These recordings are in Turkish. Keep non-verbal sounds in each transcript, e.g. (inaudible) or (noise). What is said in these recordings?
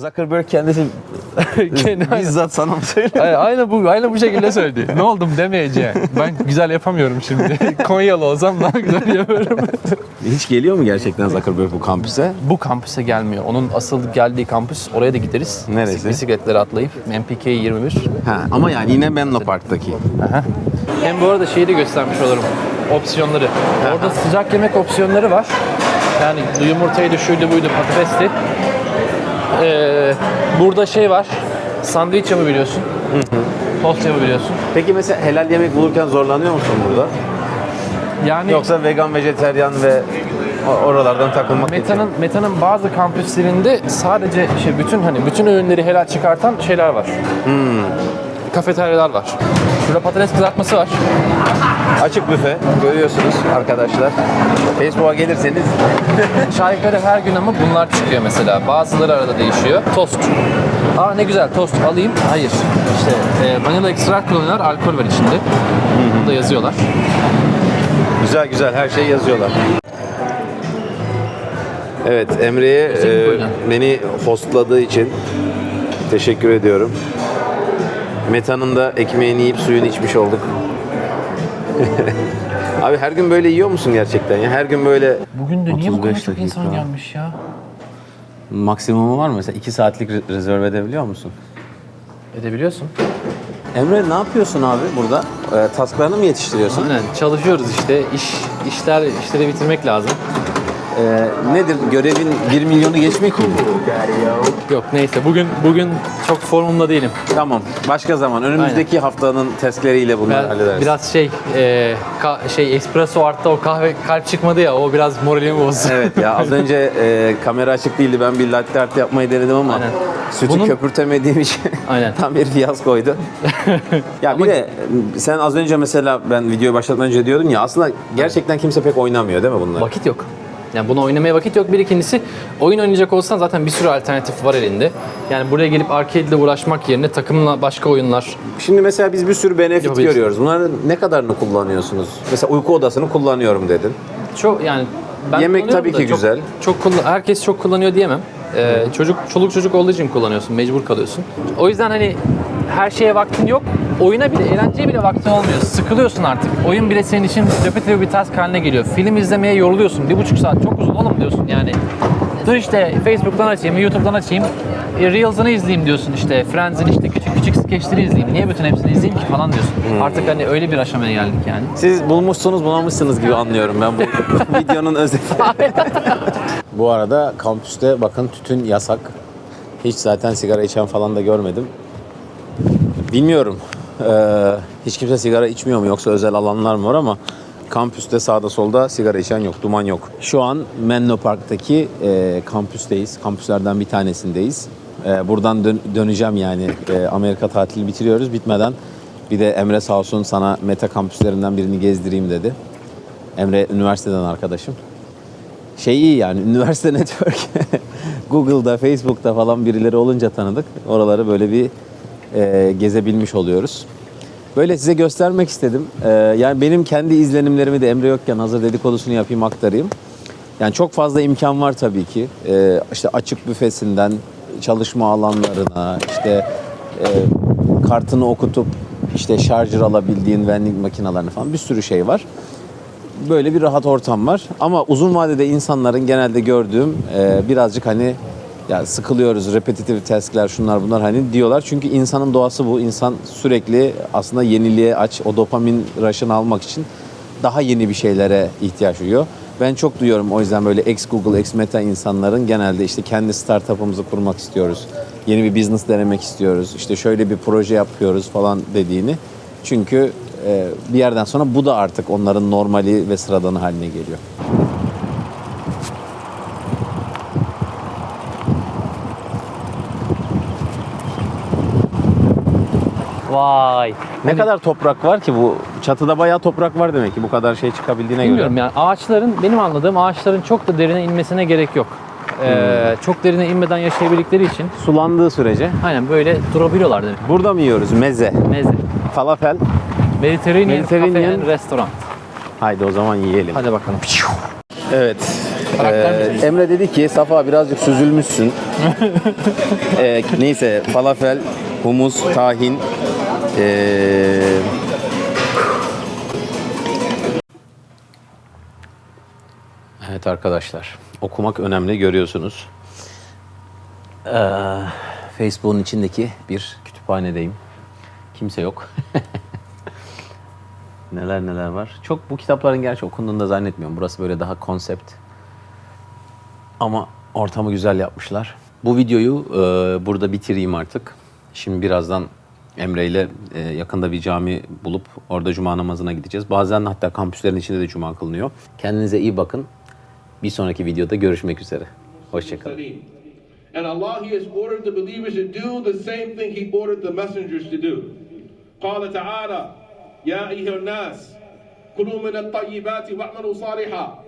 Zuckerberg kendisi (laughs) Kendi- bizzat sana mı söylüyor? Ay- Aynı bu aynı bu şekilde söyledi. ne oldum demeyeceğim. Ben güzel yapamıyorum şimdi. (laughs) Konyalı olsam daha güzel yaparım. Hiç geliyor mu gerçekten Zuckerberg bu kampüse? bu kampüse gelmiyor. Onun asıl geldiği kampüs oraya da gideriz. Neresi? Bisikletlere atlayıp MPK 21. Ha, ama yani yine Menlo Park'taki. Hem bu arada şeyi de göstermiş olurum. Opsiyonları. Orada sıcak yemek opsiyonları var. Yani yumurtaydı, şuydu, buydu, patatesti. Ee, burada şey var. Sandviç yapabiliyorsun. Tost yapabiliyorsun. Peki mesela helal yemek bulurken zorlanıyor musun burada? Yani Yoksa vegan, vejeteryan ve o- oralardan takılmak? Meta'nın Meta'nın bazı kampüslerinde sadece şey bütün hani bütün öğünleri helal çıkartan şeyler var. Kafeteryalar var. Şurada patates kızartması var. Açık büfe görüyorsunuz arkadaşlar. Facebook'a gelirseniz (laughs) Aşağı yukarı her gün ama bunlar çıkıyor mesela. Bazıları arada değişiyor. Tost. Aa ne güzel tost alayım. Hayır. İşte e, vanilla ekstrak kullanıyorlar. Alkol var içinde. Burada yazıyorlar. güzel güzel her şeyi yazıyorlar. Evet Emre'ye e, buyurun. beni hostladığı için teşekkür ediyorum. Meta'nın da ekmeğini yiyip suyunu içmiş olduk. (laughs) Abi her gün böyle yiyor musun gerçekten ya? Her gün böyle Bugün de niye bu kadar 35 çok insan dakika. gelmiş ya? maksimumu var mı? Mesela 2 saatlik re- rezerve edebiliyor musun? Edebiliyorsun. Emre ne yapıyorsun abi burada? E, tasklarını mı yetiştiriyorsun? Aynen çalışıyoruz işte. İş işler işleri bitirmek lazım. E, nedir görevin 1 milyonu geçmek mi? Yok neyse bugün bugün çok formumda değilim. Tamam. Başka zaman önümüzdeki haftanın testleriyle bunları Ben hallederiz. biraz şey e, ka- şey espresso artta o kahve kalp çıkmadı ya o biraz moralimi bozdu. Evet ya az önce e, kamera açık değildi. Ben bir latte art yapmayı denedim ama Aynen. sütü Bunun- köpürtemediğim için (laughs) Aynen. tam bir fiyaskoydu. (laughs) ya bir de sen az önce mesela ben videoyu başlatmadan önce diyordun ya aslında gerçekten kimse pek oynamıyor değil mi bunlar? Vakit yok. Yani bunu oynamaya vakit yok. Bir ikincisi oyun oynayacak olsan zaten bir sürü alternatif var elinde. Yani buraya gelip arcade ile uğraşmak yerine takımla başka oyunlar. Şimdi mesela biz bir sürü benefit Yapabilirsin. görüyoruz. Bunların ne kadarını kullanıyorsunuz? Mesela uyku odasını kullanıyorum dedin. Çok yani ben Yemek tabii da ki çok- güzel. Çok kullan- herkes çok kullanıyor diyemem. Ee, çocuk çoluk çocuk olduğu için kullanıyorsun, mecbur kalıyorsun. O yüzden hani her şeye vaktin yok. Oyuna bile, eğlenceye bile vaktin olmuyor. Sıkılıyorsun artık. Oyun bile senin için repetitive bir task haline geliyor. Film izlemeye yoruluyorsun. Bir buçuk saat çok uzun oğlum diyorsun yani. Dur işte Facebook'tan açayım, YouTube'dan açayım. e, Reels'ını izleyeyim diyorsun işte. Friends'in işte küçük küçük skeçleri izleyeyim. Niye bütün hepsini izleyeyim ki falan diyorsun. Artık hani öyle bir aşamaya geldik yani. Siz bulmuşsunuz bulamışsınız gibi anlıyorum ben bu (laughs) videonun özeti. bu arada kampüste bakın tütün yasak. Hiç zaten sigara içen falan da görmedim. Bilmiyorum. Ee, hiç kimse sigara içmiyor mu yoksa özel alanlar mı var ama kampüste sağda solda sigara içen yok, duman yok. Şu an Menlo Park'taki e, kampüsteyiz. Kampüslerden bir tanesindeyiz. E, buradan dön- döneceğim yani. E, Amerika tatili bitiriyoruz. Bitmeden bir de Emre sağ olsun sana meta kampüslerinden birini gezdireyim dedi. Emre üniversiteden arkadaşım. Şey iyi yani (laughs) üniversite network. Google'da, Facebook'ta falan birileri olunca tanıdık. Oraları böyle bir e, gezebilmiş oluyoruz. Böyle size göstermek istedim. E, yani benim kendi izlenimlerimi de Emre yokken hazır dedikodusunu yapayım aktarayım. Yani çok fazla imkan var tabii ki. E, işte açık büfesinden çalışma alanlarına, işte e, kartını okutup işte şarjır alabildiğin vending makinalarını falan bir sürü şey var böyle bir rahat ortam var. Ama uzun vadede insanların genelde gördüğüm e, birazcık hani ya sıkılıyoruz, repetitif task'ler şunlar bunlar hani diyorlar. Çünkü insanın doğası bu. İnsan sürekli aslında yeniliğe aç, o dopamin rush'ını almak için daha yeni bir şeylere ihtiyaç duyuyor. Ben çok duyuyorum o yüzden böyle ex Google, ex Meta insanların genelde işte kendi startup'ımızı kurmak istiyoruz. Yeni bir business denemek istiyoruz. İşte şöyle bir proje yapıyoruz falan dediğini. Çünkü e, bir yerden sonra bu da artık onların normali ve sıradanı haline geliyor. Vay. Ne kadar toprak var ki bu? Çatıda bayağı toprak var demek ki bu kadar şey çıkabildiğine Bilmiyorum göre. yani ağaçların benim anladığım ağaçların çok da derine inmesine gerek yok. Ee, çok derine inmeden yaşayabildikleri için Sulandığı sürece. aynen böyle durabiliyorlar demek. Burada mı yiyoruz? Meze, Meze. falafel. Mediterranean, Mediterranean. Cafe and Restaurant. Haydi o zaman yiyelim. Hadi bakalım. Evet. Karakter Ee, Emre dedi ki Safa birazcık süzülmüşsün. (laughs) Ee, neyse falafel, humus, tahin. Ee, Evet arkadaşlar okumak önemli görüyorsunuz. Ee, Facebook'un içindeki bir kütüphanedeyim. Kimse yok. (laughs) neler neler var. Çok bu kitapların gerçi okunduğunu da zannetmiyorum. Burası böyle daha konsept. Ama ortamı güzel yapmışlar. Bu videoyu e, burada bitireyim artık. Şimdi birazdan Emre ile e, yakında bir cami bulup orada cuma namazına gideceğiz. Bazen hatta kampüslerin içinde de cuma kılınıyor. Kendinize iyi bakın. Bir sonraki videoda görüşmek üzere. Hoşçakalın. Salim. And Allah, He has ordered the believers to do the same thing He ordered the messengers to do. قال تعالى يا أيها الناس كلوا من الطيبات واعملوا صالحا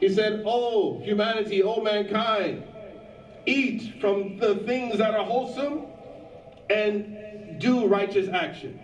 He said, Oh humanity, oh mankind, eat from the things that are wholesome and do righteous action.